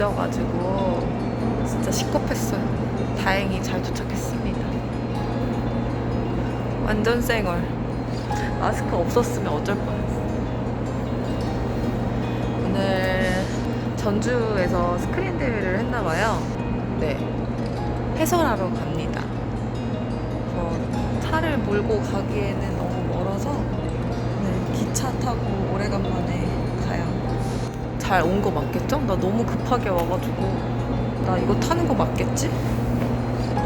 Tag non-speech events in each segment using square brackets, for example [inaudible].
늦어가지고 진짜 시겁했어요. 다행히 잘 도착했습니다. 완전 쌩얼. 마스크 없었으면 어쩔 뻔했어. 오늘 전주에서 스크린 대회를 했나봐요. 네. 해설하러 갑니다. 그래서 차를 몰고 가기에는 너무 멀어서 네, 기차 타고 오래간만에. 잘 온 거 맞겠죠? 나 너무 급하게 와가지고 나 이거 타는 거 맞겠지?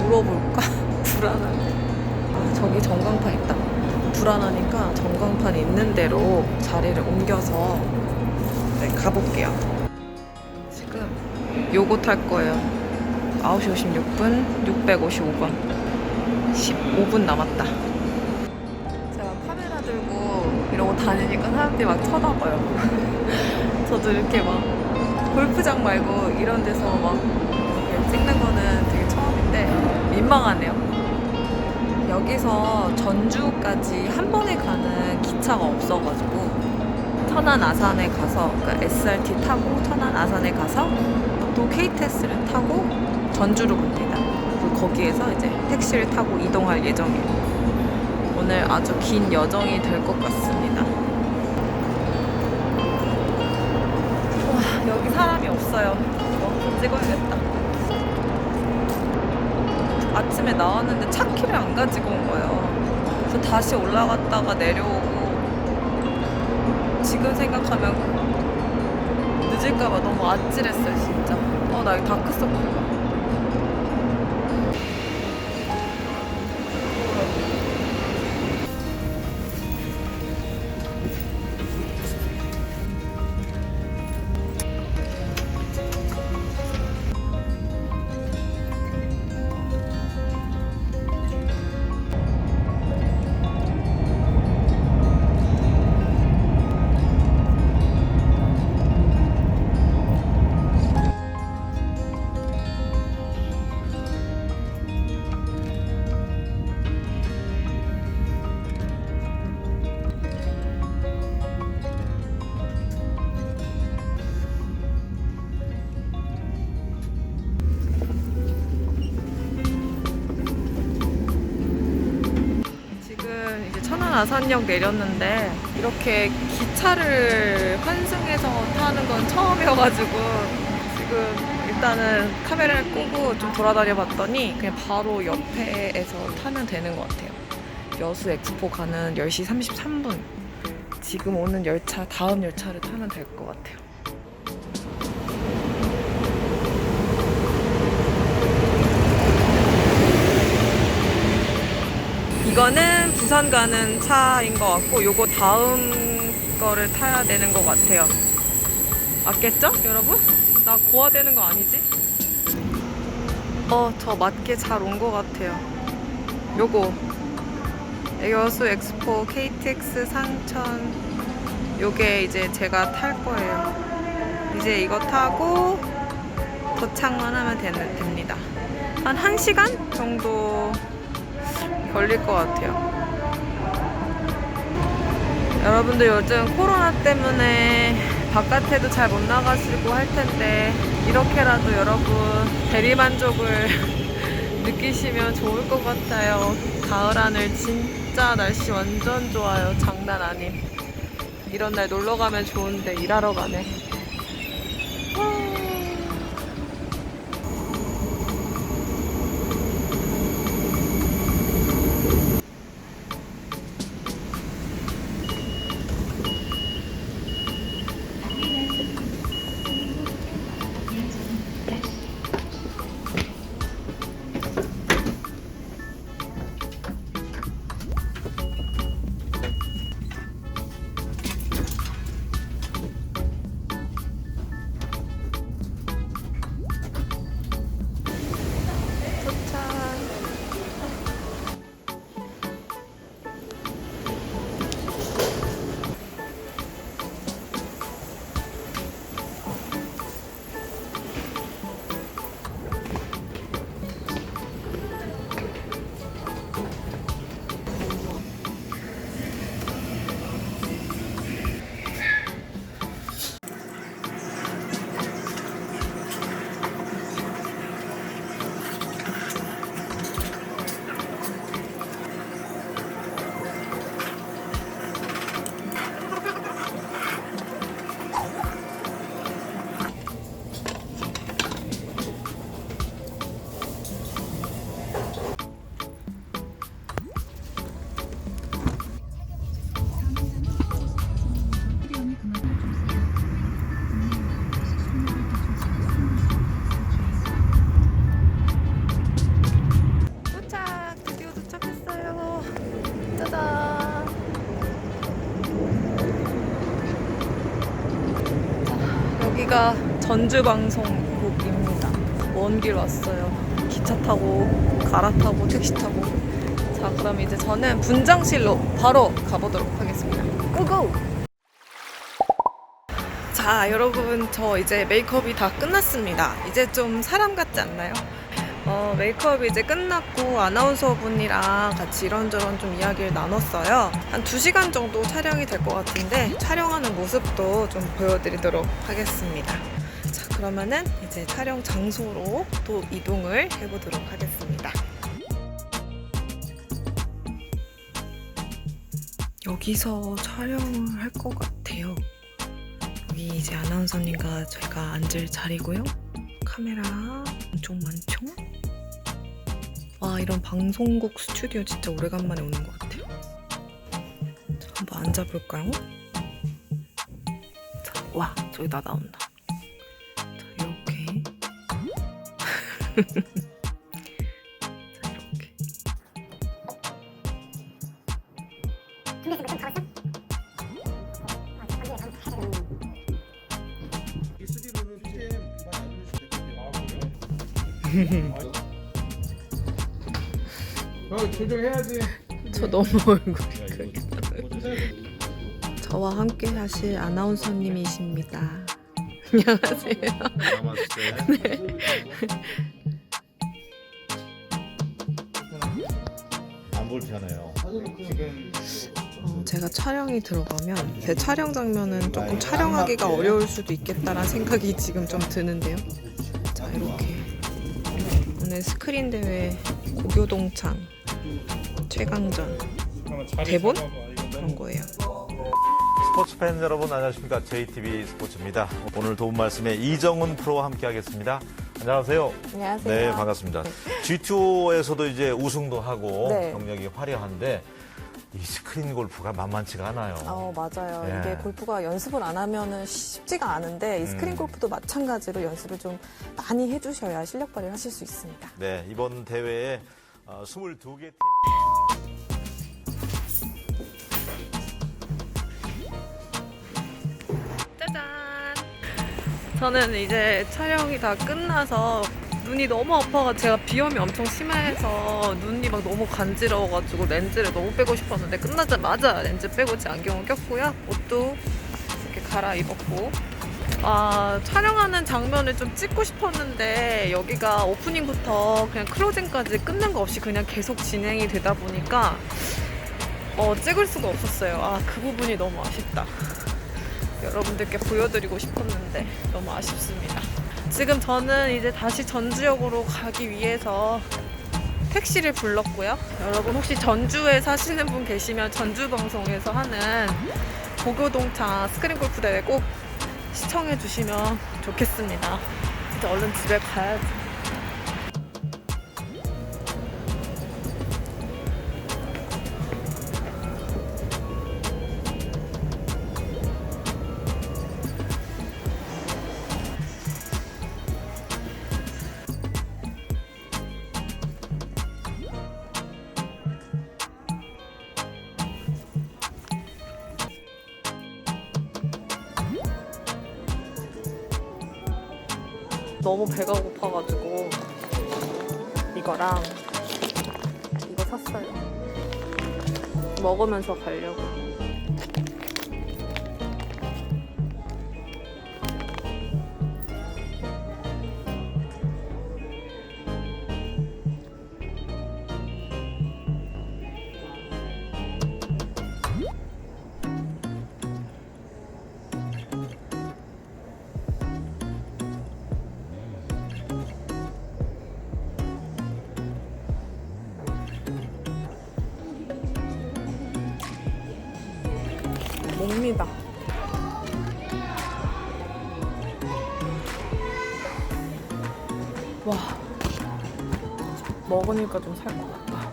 물어볼까? [laughs] 불안한데. 아, 저기 전광판 있다. 불안하니까 전광판 있는 대로 자리를 옮겨서 네, 가볼게요. 지금 요거 탈 거예요. 9시 56분, 655번. 15분 남았다. 제가 카메라 들고 이러고 다니니까 사람들이 막 쳐다봐요. [laughs] 저도 이렇게 막 골프장 말고 이런 데서 막 찍는 거는 되게 처음인데 민망하네요. 여기서 전주까지 한 번에 가는 기차가 없어가지고 천안 아산에 가서 그러니까 SRT 타고 천안 아산에 가서 또 KTX를 타고 전주로 갑니다. 거기에서 이제 택시를 타고 이동할 예정이에요. 오늘 아주 긴 여정이 될 것 같습니다. 여기 사람이 없어요. 멈춰 찍어야겠다. 아침에 나왔는데 차 키를 안 가지고 온 거예요. 그래서 다시 올라갔다가 내려오고 지금 생각하면 늦을까봐 너무 아찔했어요, 진짜. 어, 나 여기 다크서클 아산역 내렸는데 이렇게 기차를 환승해서 타는 건 처음이어가지고 지금 일단은 카메라를 끄고 좀 돌아다녀 봤더니 그냥 바로 옆에에서 타면 되는 것 같아요. 여수 엑스포 가는 10시 33분. 지금 오는 열차, 다음 열차를 타면 될 것 같아요. 이거는 부산 가는 차인 것 같고 요거 다음 거를 타야 되는 것 같아요. 맞겠죠, 여러분? 나 고화되는 거 아니지? 어, 저 맞게 잘 온 것 같아요. 요거 여수 엑스포 KTX 상천 요게 이제 제가 탈 거예요. 이제 이거 타고 도착만 하면 되는, 됩니다. 한 1시간 정도 걸릴 것 같아요. 여러분들 요즘 코로나 때문에 바깥에도 잘 못 나가시고 할 텐데 이렇게라도 여러분 대리만족을 [laughs] 느끼시면 좋을 것 같아요. 가을 하늘 진짜 날씨 완전 좋아요. 장난 아님. 이런 날 놀러 가면 좋은데 일하러 가네. 여기가 전주 방송국입니다. 먼 길 왔어요. 기차 타고 갈아타고 택시 타고. 자, 그럼 이제 저는 분장실로 바로 가보도록 하겠습니다. 고고! 자, 여러분 저 이제 메이크업이 다 끝났습니다. 이제 좀 사람 같지 않나요? 어, 메이크업이 이제 끝났고 아나운서 분이랑 같이 이런저런 좀 이야기를 나눴어요. 한 2시간 정도 촬영이 될 것 같은데 촬영하는 모습도 좀 보여드리도록 하겠습니다. 자, 그러면은 이제 촬영 장소로 또 이동을 해보도록 하겠습니다. 여기서 촬영을 할 것 같아요. 여기 이제 아나운서님과 저희가 앉을 자리고요. 카메라 엄청 많죠? 와 이런 방송국 스튜디오 진짜 오래간만에 오는 것 같아요. 자, 한번 앉아볼까요? 자, 와 저기 나 나온다. 자 이렇게. [laughs] 자 이렇게. 이수리로는 TM 그만 해주실 텐데. 어, 조정해야지. 저 너무 [laughs] 얼굴이 크. 저와 함께 하실 아나운서님이십니다. [laughs] 안녕하세요. 안 불편해요. 지금 어, 제가 촬영이 들어가면 제 촬영 장면은 조금 촬영하기가 어려울 수도 있겠다라는 생각이 지금 좀 드는데요. 자 이렇게 오늘 스크린 대회 고교동창 최강전 대본 그런 거예요. 스포츠 팬 여러분 안녕하십니까 JTB 스포츠입니다. 오늘 도움 말씀에 이정훈 프로와 함께하겠습니다. 안녕하세요. 안녕하세요. 네 반갑습니다. G2에서도 이제 우승도 하고 네. 경력이 화려한데 이 스크린 골프가 만만치가 않아요. 어, 맞아요. 예. 이게 골프가 연습을 안 하면은 쉽지가 않은데 이 스크린 음. 골프도 마찬가지로 연습을 좀 많이 해주셔야 실력 발휘를 하실 수 있습니다. 네 이번 대회에 어, 22개 팀이 짜잔. 저는 이제 촬영이 다 끝나서 눈이 너무 아파가 제가 비염이 엄청 심해서 눈이 막 너무 간지러워가지고 렌즈를 너무 빼고 싶었는데 끝나자마자 렌즈 빼고 제 안경을 꼈고요. 옷도 이렇게 갈아입었고. 아, 촬영하는 장면을 좀 찍고 싶었는데 여기가 오프닝부터 그냥 클로징까지 끝난 거 없이 그냥 계속 진행이 되다 보니까 어, 찍을 수가 없었어요. 아, 그 부분이 너무 아쉽다. 여러분들께 보여드리고 싶었는데 너무 아쉽습니다. 지금 저는 이제 다시 전주역으로 가기 위해서 택시를 불렀고요. 여러분 혹시 전주에 사시는 분 계시면 전주 방송에서 하는 고교동차 스크린 골프 대회 꼭 시청해 주시면 좋겠습니다. 이제 얼른 집에 가야지. 너무 배가 고파가지고 이거랑 이거 샀어요. 먹으면서 가려고. 멉니다. 와, 먹으니까 좀 살 것 같다.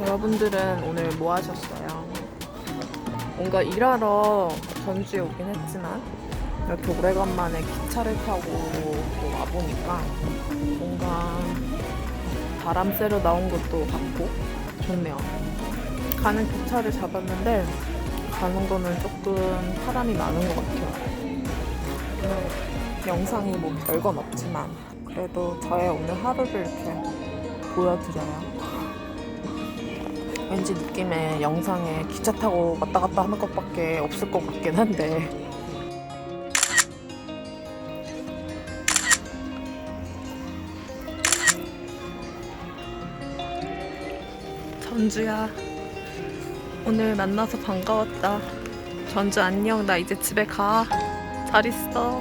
여러분들은 오늘 뭐 하셨어요? 뭔가 일하러 전주에 오긴 했지만 이렇게 오래간만에 기차를 타고 또 와보니까 뭔가 바람 쐬러 나온 것도 같고 좋네요. 가는 기차를 잡았는데 가는 거는 조금 사람이 많은 것 같아요. 오늘 영상이 뭐 별건 없지만 그래도 저의 오늘 하루를 이렇게 보여드려요. 왠지 느낌에 영상에 기차 타고 왔다 갔다 하는 것밖에 없을 것 같긴 한데 전주야. 오늘 만나서 반가웠다. 전주 안녕. 나 이제 집에 가. 잘 있어.